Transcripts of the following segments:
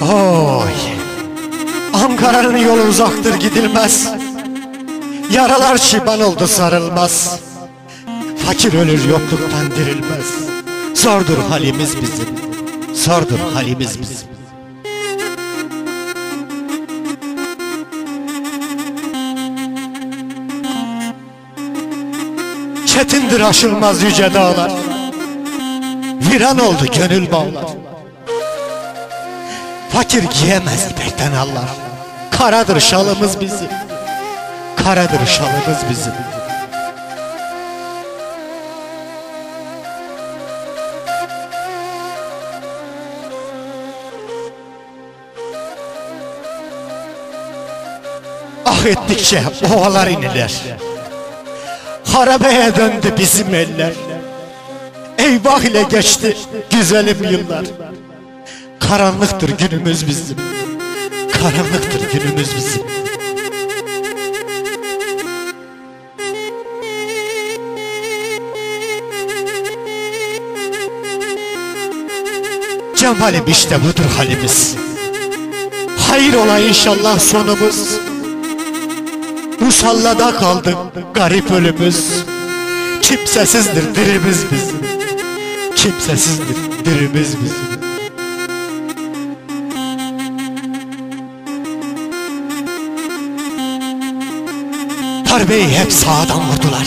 Oy. Ankara'nın yolu uzaktır gidilmez. Yaralar şiban oldu sarılmaz. Fakir ölür yokluktan dirilmez. Zordur halimiz bizim. Zordur halimiz bizim. Çetindir aşılmaz yüce dağlar. Viran oldu gönül bağlar. Fakir giyemez ipekten Allah. Karadır şalımız bizim. Karadır şalımız bizim. Ah ettikçe ovalar iniler. Harabeye döndü bizim eller. Eyvah ile geçti güzelim yıllar. Karanlıktır günümüz bizim. Karanlıktır günümüz bizim. Cemalim işte budur halimiz. Hayır ola inşallah sonumuz. Musallada kaldı garip ölümüz. Kimsesizdir dirimiz bizim. Kimsesizdir dirimiz bizim. Darbeyi hep sağdan vurdular.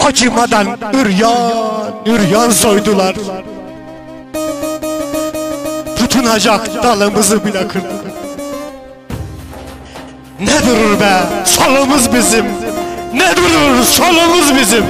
Acımadan üryan, üryan soydular. Tutunacak dalımızı bile kırdılar. Ne durur be solumuz bizim Ne durur solumuz bizim